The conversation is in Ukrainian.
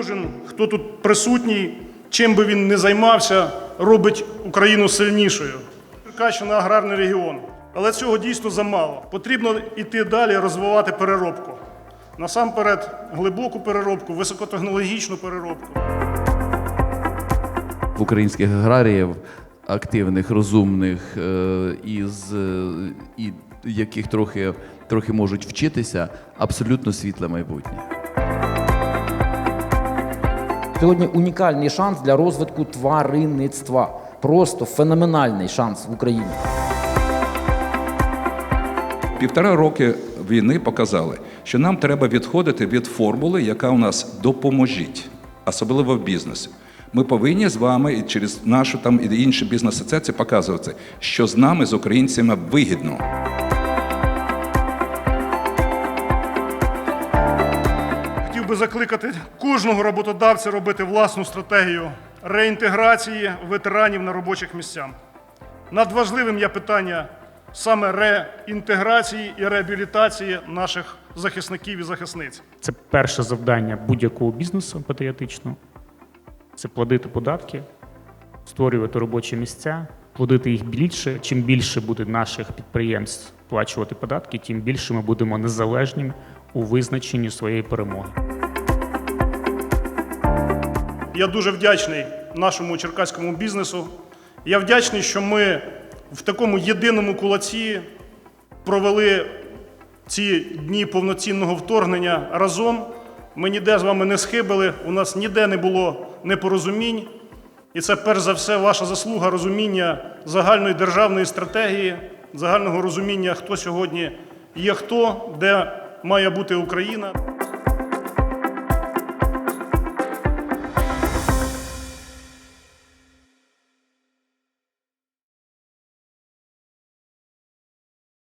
Кожен, хто тут присутній, чим би він не займався, робить Україну сильнішою. Черкащина аграрний регіон. Але цього дійсно замало. Потрібно йти далі, розвивати переробку. Насамперед, глибоку переробку, високотехнологічну переробку. українських аграріїв, активних, розумних, е, із, е, і яких трохи, трохи можуть вчитися, абсолютно світле майбутнє. Сьогодні унікальний шанс для розвитку тваринництва. Просто феноменальний шанс в Україні. Півтора роки війни показали, що нам треба відходити від формули, яка у нас допоможіть, особливо в бізнесі. Ми повинні з вами і через нашу там і інші бізнес-асоціації показувати, що з нами, з українцями, вигідно. Би закликати кожного роботодавця робити власну стратегію реінтеграції ветеранів на робочих місцях. Надважливим є питання саме реінтеграції і реабілітації наших захисників і захисниць. Це перше завдання будь-якого бізнесу патріотичного. Це платити податки, створювати робочі місця, плодити їх більше. Чим більше буде наших підприємств сплачувати податки, тим більше ми будемо незалежними у визначенні своєї перемоги. Я дуже вдячний нашому черкаському бізнесу. Я вдячний, що ми в такому єдиному кулаці провели ці дні повноцінного вторгнення разом. Ми ніде з вами не схибили, у нас ніде не було непорозумінь. І це перш за все ваша заслуга розуміння загальної державної стратегії, загального розуміння, хто сьогодні є хто, де має бути Україна.